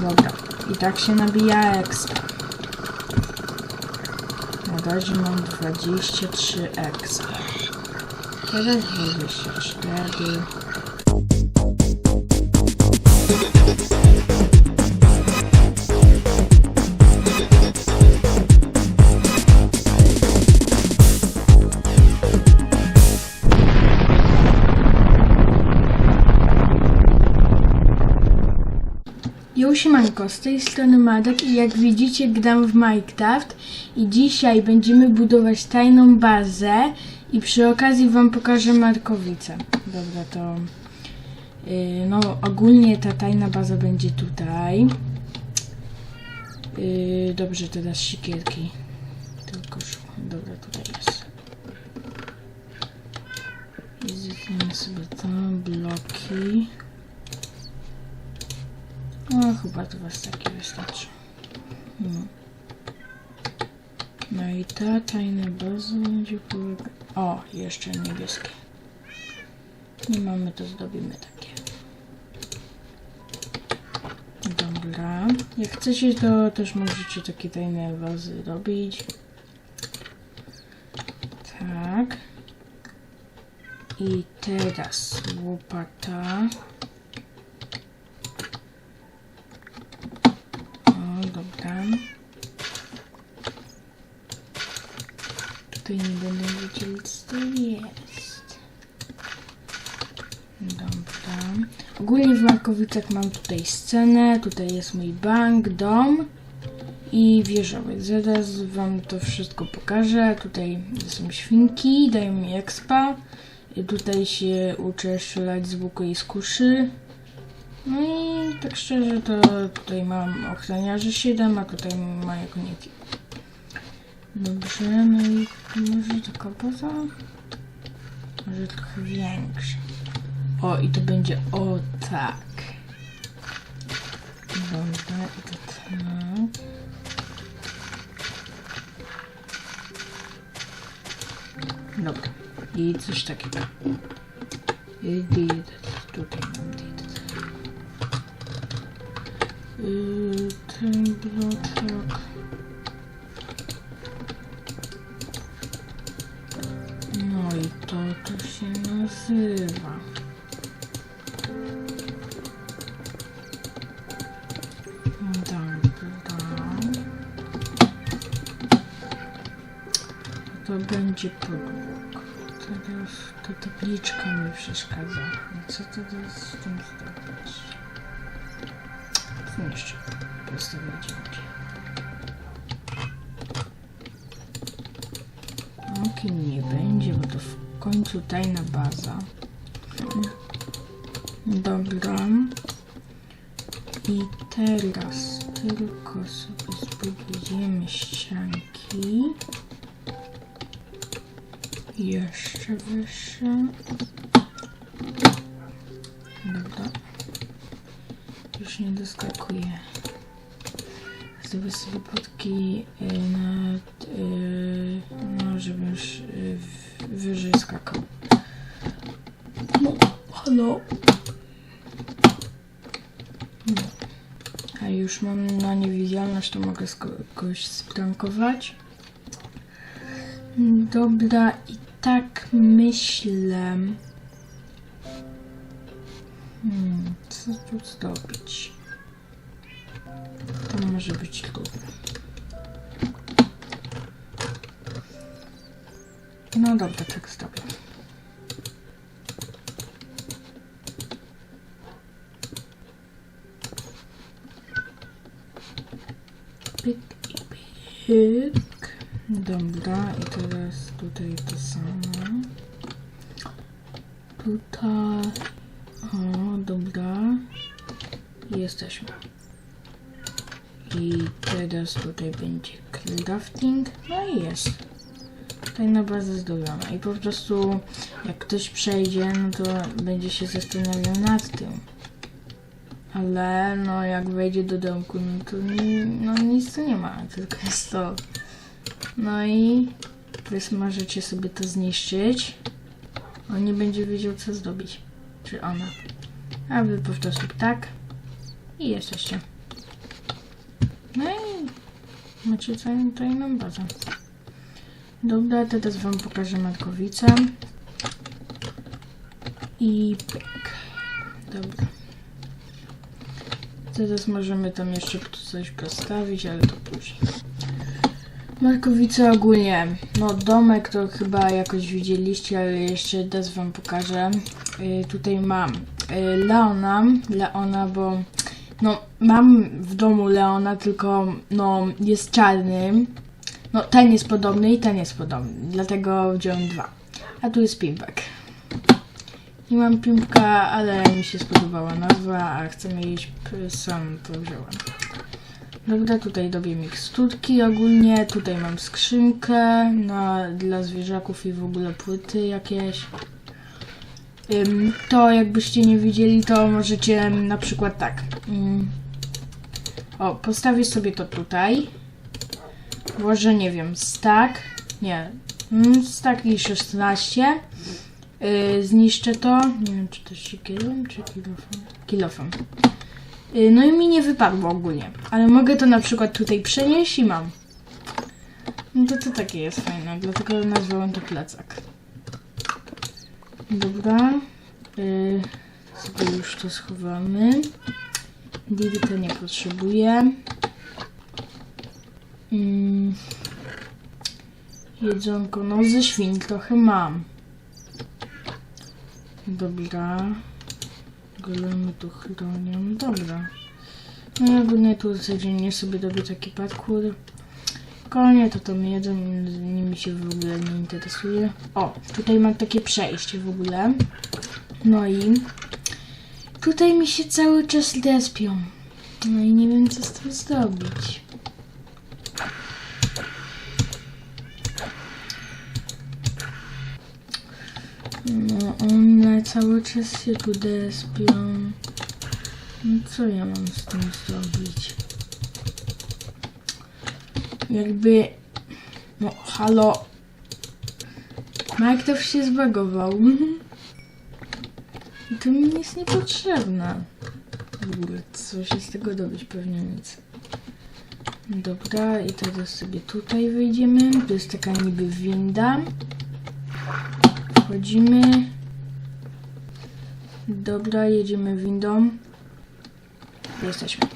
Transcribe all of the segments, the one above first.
Dobra. I tak się nabija expa. Na razie mam 23 expa. Teraz 24. siemanko, z tej strony Madek i jak widzicie gram w Minecraft i dzisiaj będziemy budować tajną bazę i przy okazji wam pokażę Markowice. Dobra, to yy, no ogólnie ta tajna baza będzie tutaj. Yy, dobrze, teraz sikierki. Tylko. Dobra, tutaj jest. I sobie to, bloki. No, chyba to was takie wystarczy. No. no i ta tajna baza będzie polega... O, jeszcze niebieskie. Nie mamy, to zdobimy takie. Dobra. Jak chcecie, to też możecie takie tajne bazy robić. Tak. I teraz łopata. O, dobra. Tutaj nie będę wiedział, co jest. Dobra. Ogólnie w Markowicach mam tutaj scenę, tutaj jest mój bank, dom i wieżowiec. Zaraz wam to wszystko pokażę. Tutaj są świnki, dają mi expa. I tutaj się uczę strzelać z łuku i z kuszy. No i tak szczerze to tutaj mam ochroniarzy 7, a tutaj moje koniki. Dobrze, no i może taka baza? Może trochę większa. O, i to będzie o tak. Dobra, i to tak. Dobra, i coś takiego. I did. Tutaj mam did. Yy, ten bloczek. I to to się nazywa. Dobra. To będzie podłóg. Teraz ta tabliczka mi przeszkadza. Co jest z tym zrobić? Zniszczę. Postawię gdzie Okej, nie będzie, bo to w końcu tajna baza. Dobra. I teraz tylko sobie zbudujemy ścianki. Jeszcze wyższe. Dobra. Już nie doskakuje. Zrobię sobie podki y, nad, y, żeby już y, wyżej skakał. No, halo. A już mam na niewidzialność, to mogę kogoś sprankować. Dobra, i tak myślę. Hmm, co tu zdobyć? To może być trudne. No dobra, tak zdobię. Pyk i pyk. Dobra, i teraz tutaj to samo. Tutaj. O, dobra. Jesteśmy. I teraz tutaj będzie crafting. No i jest. Tajna baza zdobiona. I po prostu jak ktoś przejdzie, no to będzie się zastanawiał nad tym. Ale no jak wejdzie do domku, no to ni- no nic tu nie ma, tylko jest to. No i wy możecie sobie to zniszczyć. On nie będzie wiedział co zdobyć. Czy ona. A wy po prostu tak. I jesteście. macie całą tajną bazę. Dobra, teraz wam pokażę Markowicę. I pyk. Dobra. Teraz możemy tam jeszcze coś postawić, ale to później. Markowice ogólnie, no domek to chyba jakoś widzieliście, ale jeszcze raz wam pokażę. Y, tutaj mam y, Leona, Leona, bo no mam w domu Leona, tylko no jest czarny. No ten jest podobny i ten jest podobny, dlatego wziąłem dwa. A tu jest Pimpek. Nie mam Pimpka, ale mi się spodobała nazwa, a chcemy jeść p- sam, to wziąłem. Dobra, tutaj dobię miksturki ogólnie. Tutaj mam skrzynkę na, dla zwierzaków i w ogóle płyty jakieś. Ym, to jakbyście nie widzieli, to możecie na przykład tak. Ym, o, postawię sobie to tutaj. Włożę, nie wiem, stack. Nie. Mm, stack i 16. Yy, zniszczę to. Nie wiem, czy to siekierą, czy kilofem. Kilofem. Y, No i mi nie wypadło ogólnie, ale mogę to na przykład tutaj przenieść i mam. No to to takie jest fajne, dlatego nazwałem to plecak. Dobra. Y, sobie już to schowamy. Dirta nie potrzebuję. Mm. Jedzonko, no ze świn trochę mam. Dobra. Golemy tu chronią. Dobra. No ja ogólnie tu codziennie sobie robię taki parkour. Konie to tam jedzą, nimi się w ogóle nie interesuje. O, tutaj mam takie przejście w ogóle. No i tutaj mi się cały czas despią. No i nie wiem co z tym zrobić. No one cały czas się tu despią. No co ja mam z tym zrobić? Jakby... No halo. Minecraft się zbagował. I to mi jest niepotrzebne. W ogóle co się z tego dowiedzieć? Pewnie nic. Dobra, i teraz sobie tutaj wejdziemy. To jest taka niby winda. Wchodzimy. Dobra, jedziemy windą. Jesteśmy.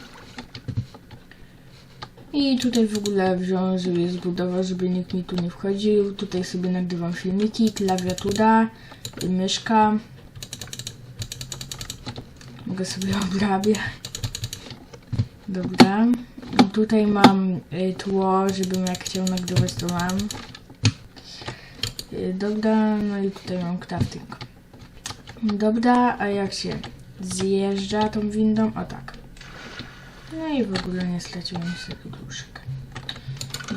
I tutaj w ogóle wziąłem sobie zbudowa, żeby nikt mi tu nie wchodził. Tutaj sobie nagrywam filmiki, klawiatura, myszka. Mogę sobie obrabiać. Dobra. Tutaj mam y, tło, żebym jak chciał nagrywać, to mam. Dobra, no i tutaj mam crafting. Dobra, a jak się zjeżdża tą windą? O tak. No i w ogóle nie straciłem serduszek.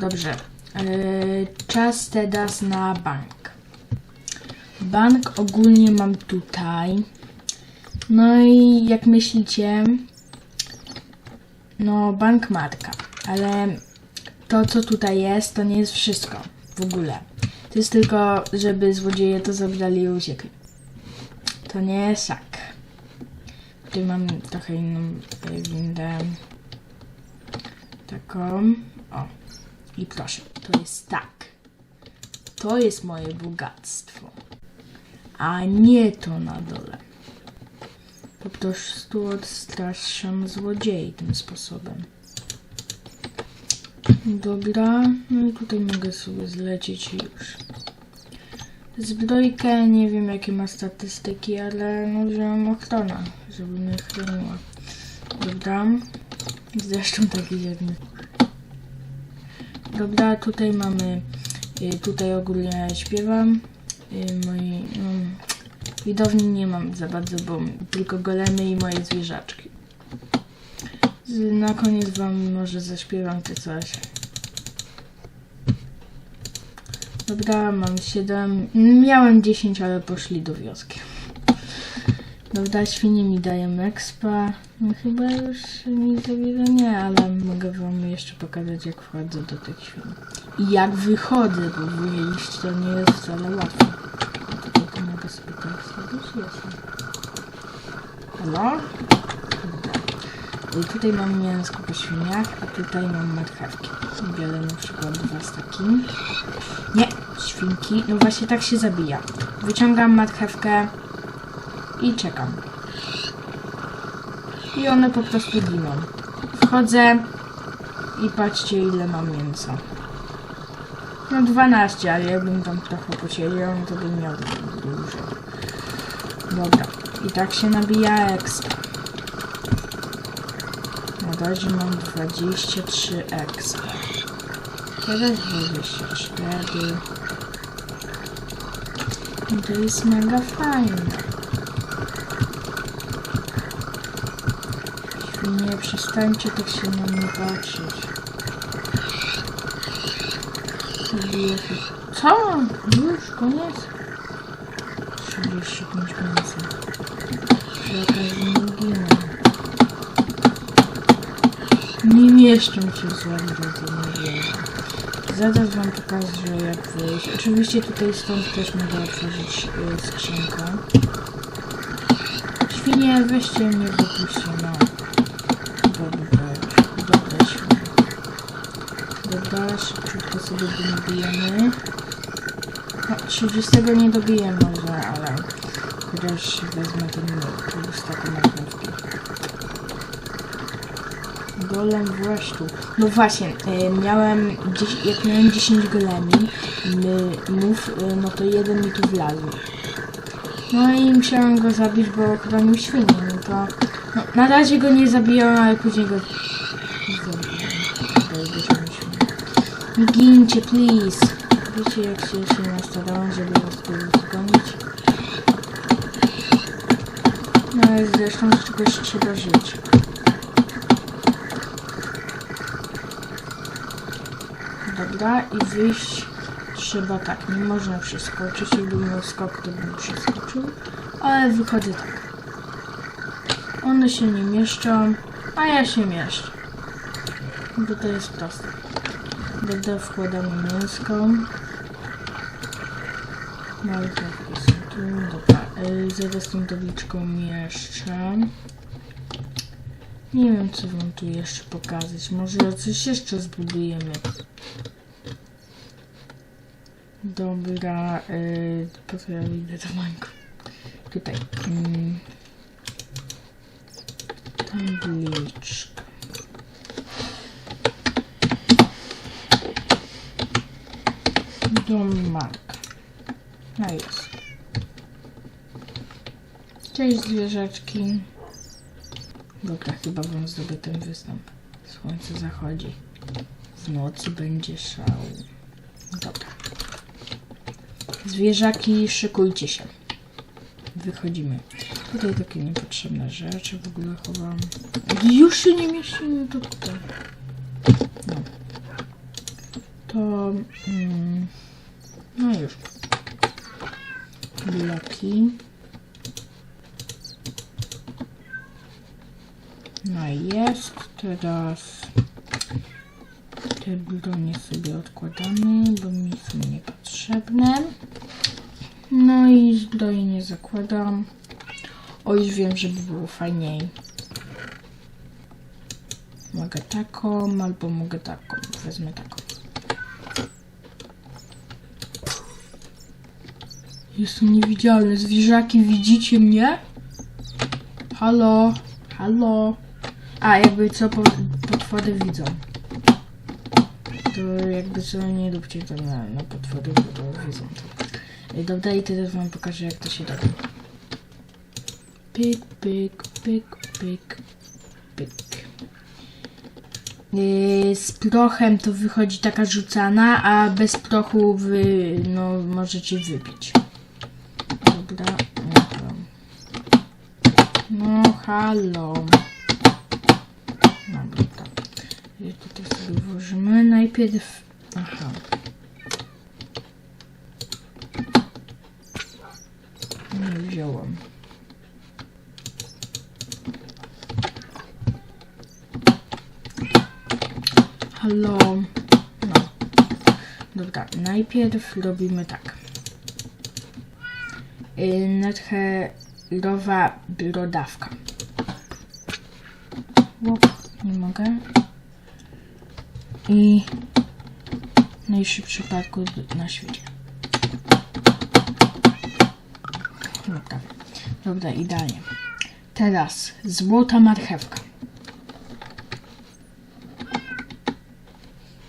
Dobrze. Yy, czas teraz na bank. Bank ogólnie mam tutaj. No i jak myślicie, no bank matka, ale to co tutaj jest, to nie jest wszystko w ogóle. Jest tylko, żeby złodzieje to zabrali i uciekli. To nie jest tak. Tutaj mam trochę inną windę. Taką. O. I proszę, to jest tak. To jest moje bogactwo. A nie to na dole. Po prostu odstraszam złodziei tym sposobem. Dobra, no i tutaj mogę sobie zlecieć już. Zbrojkę, nie wiem jakie ma statystyki, ale no wziąłem ochrona, żeby mnie chroniła. Dobra. Zresztą taki jedny. Dobra, tutaj mamy, y, tutaj ogólnie śpiewam. Y, Moi, no, widowni nie mam za bardzo, bo tylko golemy i moje zwierzaczki. Na koniec wam może zaśpiewam czy coś. Dobra, mam 7. Miałem 10, ale poszli do wioski. Dobra, świnie mi dają expa. No chyba już mi za wiele nie, ale mogę wam jeszcze pokazać jak wchodzę do tych świn. I jak wychodzę, bo wyjść to nie jest wcale łatwe. Tutaj to mogę sobie tak zrobić, jest. Halo? Tutaj mam mięsko po świniach, a tutaj mam marchewki. Biorę na przykład dwa staki. Nie, świnki. No właśnie tak się zabija. Wyciągam marchewkę i czekam. I one po prostu giną. Wchodzę i patrzcie ile mam mięsa. No 12, ale jakbym tam trochę posiedział, no to bym miał dużo. Dobra. I tak się nabija expa. Razie mam 23 expa. Teraz 24. I to jest mega fajne. Nie przestańcie tak się na mnie patrzeć. Co? Już koniec? 35 mięsa. Jakaś nie Nie mieszczą się z wami do nie wierzę. Zaraz wam pokażę jak wyjść. Oczywiście tutaj stąd też mogę otworzyć y, skrzynkę. Świnie, weźcie mnie, wypuśćcie na... Dobra, dobra. Dobra, szybciutko sobie dobijemy. No, 30 nie dobiję może, ale chociaż wezmę ten plus taką marchewkę. Golem właśnie. No właśnie, e, miałem, 10, jak miałem 10 golemi, my, mów, e, no to jeden mi tu wlazł. No i musiałem go zabić, bo chronił świnie, no to... No, na razie go nie zabijałem, ale później go zabiłem. Gincie, please. Wiecie jak się się nastarałem, żeby was tu zgonić? No ale zresztą z czegoś trzeba żyć. Dobra, i wyjść trzeba tak, nie można przeskoczyć, jakbym miał skok, to bym przeskoczył, ale wychodzę tak. One się nie mieszczą, a ja się mieszczę. Bo to jest proste. Dobra, wkładamy mięsko. Marchewki są tu, dobra. Yy, zaraz tą tabliczką jeszcze. Nie wiem, co wam tu jeszcze pokazać. Może coś jeszcze zbudujemy. Dobra, yy, po co ja idę do banku? Tutaj. Yy, tabliczka. Domak. No jest. Cześć zwierzaczki. Dobra, chyba wam zrobię ten występ. Słońce zachodzi. W nocy będzie szał. Dobra. Zwierzaki, szykujcie się. Wychodzimy. Tutaj takie niepotrzebne rzeczy w ogóle chowam. Już się nie mieścimy tutaj. No. To... Mm, no już. Bloki. No i jest. Teraz te bronie sobie odkładamy, bo mi są niepotrzebne. No i zbroi nie zakładam. O, już wiem, żeby było fajniej. Mogę taką, albo mogę taką. Wezmę taką. Jestem niewidzialny. Zwierzaki, widzicie mnie? Halo? Halo? A, jakby co, po- potwory widzą. To jakby co, nie róbcie to na, na potwory, bo to widzą. Dobra, i teraz wam pokażę, jak to się robi. Pyk, pyk, pyk, pyk, pyk. Yy, z prochem to wychodzi taka rzucana, a bez prochu wy, no, możecie wypić. Dobra, no. No, halo. No, dobra. I tutaj sobie włożymy najpierw... Aha. Nie wziąłem. Halo. No. Dobra, najpierw robimy tak. Yy, nadherowa brodawka. Łop, nie mogę. I najszybszy parkour na świecie. Dobra, dobra, idealnie. Teraz złota marchewka.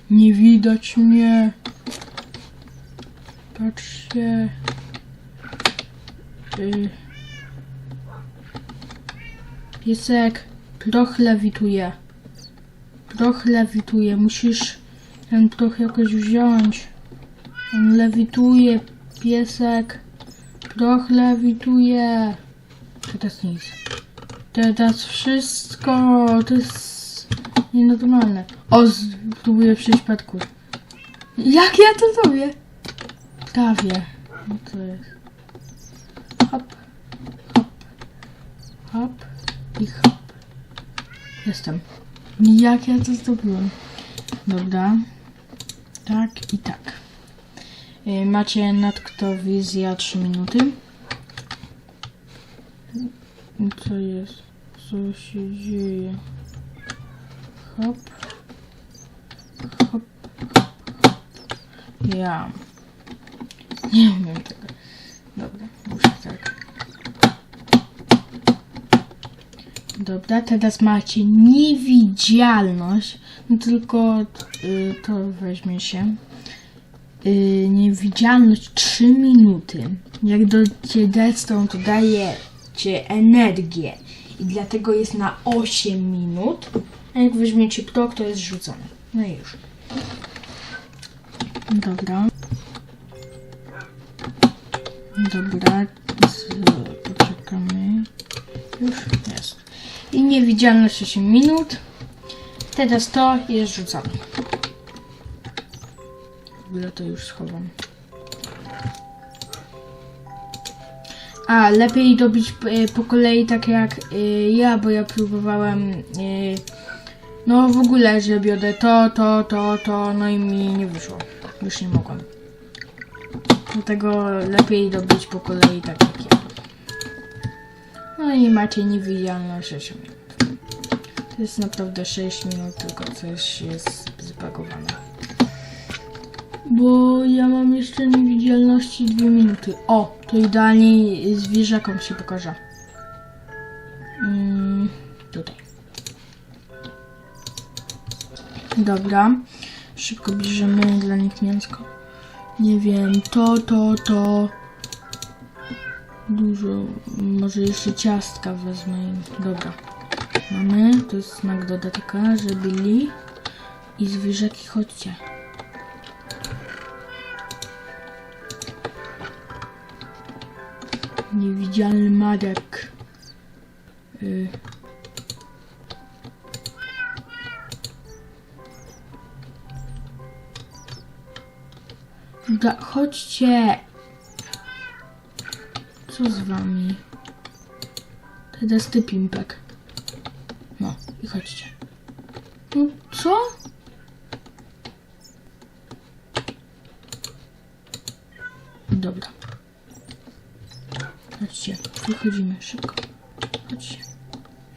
Nie widać mnie. Patrzcie. Y... Piesek, proch lewituje. Proch lewituje. Musisz ten proch jakoś wziąć. On lewituje, piesek. Proch lewituje. Teraz nic. Teraz wszystko. To jest nienormalne. O, spróbuję przejść parkour. Jak ja to zrobię? Prawie. No to jest. Hop. Hop. Hop. I hop. Jestem. Jak ja to zdobyłem? Dobra. Tak i tak. Y, Macie nadktowizja 3 minuty. Co jest? Co się dzieje? Hop. Hop. Ja. Nie umiem tego. Dobra, muszę tak. Dobra, teraz macie niewidzialność. No tylko y, to weźmie się. Y, niewidzialność 3 minuty. Jak dojdziecie deską, to dajecie energię. I dlatego jest na 8 minut. A jak weźmiecie prok, to jest rzucone. No i już. Dobra. Dobra. Poczekamy. Już jest. I niewidzialność 8 minut. Teraz to jest rzucane. W ogóle to już schowam. A, lepiej dobić e, po kolei tak jak e, ja, bo ja próbowałem e, no w ogóle, że biorę to, to, to, to, no i mi nie wyszło. Już nie mogłam. Dlatego lepiej dobić po kolei tak jak ja. No i macie niewidzialność 8 minut. To jest naprawdę 6 minut, tylko coś jest zbagowane. Bo ja mam jeszcze niewidzialności 2 minuty. O, to idealnie zwierzakom się pokaże. Dobra. Szybko bierzemy dla nich mięsko. Nie wiem, to, to, to. Dużo. Może jeszcze ciastka wezmę. Dobra. Mamy. To jest nagroda taka, że byli. I zwierzaki, chodźcie. Niewidzialny Marek. Y. Da, chodźcie. Co z wami? Teraz ty, Pimpek. No, i chodźcie. No, co? Dobra. Chodźcie, wychodzimy szybko. Chodźcie.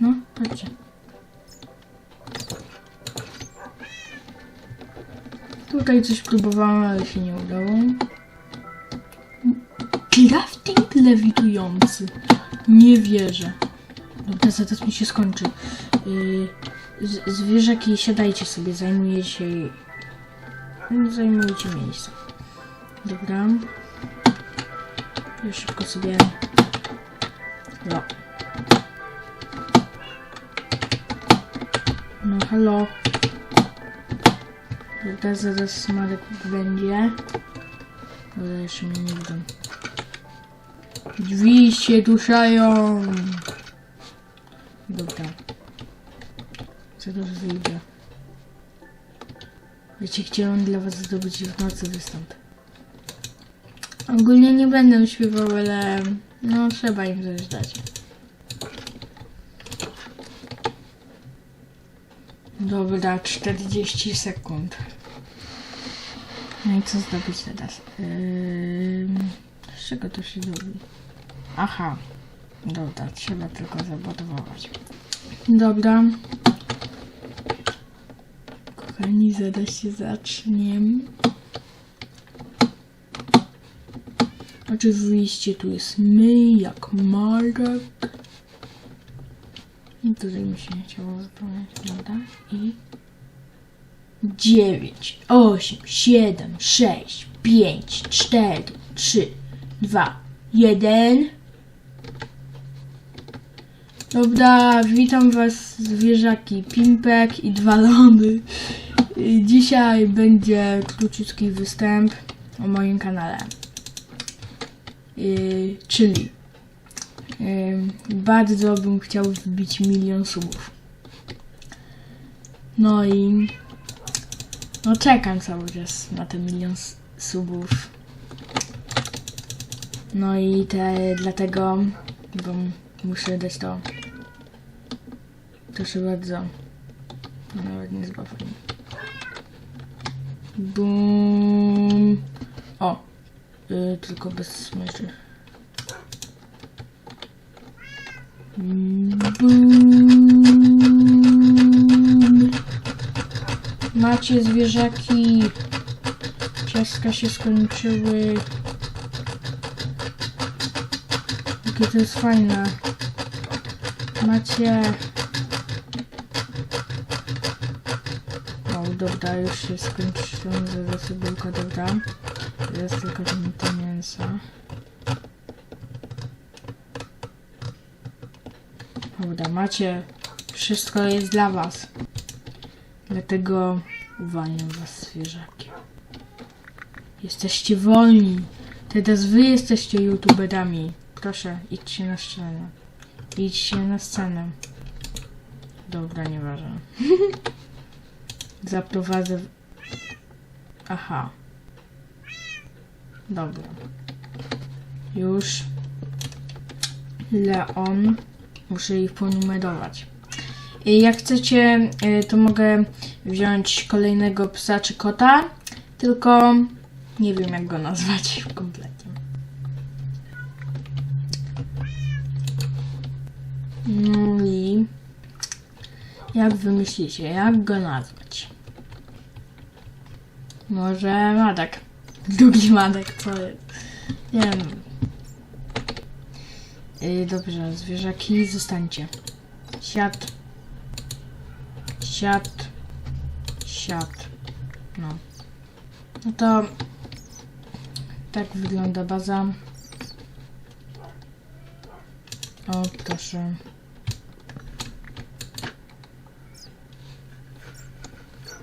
No, chodźcie. Tutaj coś próbowałam, ale się nie udało. Crafting lewitujący. Nie wierzę. Dobra, zaraz mi się skończy. Yy, zwierzaki, siadajcie sobie, zajmujecie... Zajmujecie miejsce. Dobra. Ja szybko sobie... No. No, halo. Dobra, zaraz Marek będzie. Ale jeszcze mnie nie widzą. Drzwi się ruszają. Dobra. Zaraz wyjdę. Wiecie, chciałem dla was zdobyć w nocy występ. Ogólnie nie będę śpiewał, ale no trzeba im coś dać. Dobra, 40 sekund. No i co zdobyć teraz? Ym, z czego to się zrobi? Aha. Dobra, trzeba tylko zabudować. Dobra. kochani, zaraz się zaczniemy. Oczywiście tu jest my, jak Marek. I tutaj mi się nie chciało wypełniać, prawda? I 9, 8, 7, 6, 5, 4, 3, 2, 1. Dobra, witam was zwierzaki Pimpek i dwa lądy. Y, Dzisiaj będzie króciutki występ o moim kanale. Y, czyli bardzo bym chciał wbić milion subów. No i no czekam cały czas na ten milion subów. No i te, dlatego bo muszę dać to. Proszę bardzo. Nawet nie zbawię. Bum. O. Y, tylko bez myszy. Bum. Macie zwierzaki. Ciastka się skończyły. Jakie to jest fajne. Macie. O, dobra, już się skończyło zaraz bułka, dobra. Teraz tylko te mięsa. Dobra, macie. Wszystko jest dla was. Dlatego uwalniam was zwierzaki. Jesteście wolni. Teraz wy jesteście youtuberami. Proszę, idźcie na scenę. Idźcie na scenę. Dobra, nieważne. Zaprowadzę... Aha. Dobra. Już. Leon. Muszę ich ponumerować. Jak chcecie, y, to mogę wziąć kolejnego psa czy kota, tylko nie wiem jak go nazwać kompletnie. No i jak wy myślicie, jak go nazwać? Może Madek. Drugi Madek, co jest? Nie wiem. Yy, dobrze, zwierzaki, zostańcie. Siad. Siad. Siad. No. No to tak wygląda baza. O, proszę.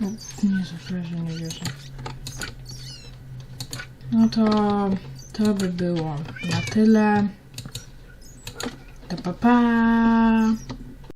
No, nie że nie wierzę. No to to by było na tyle. To pa pa.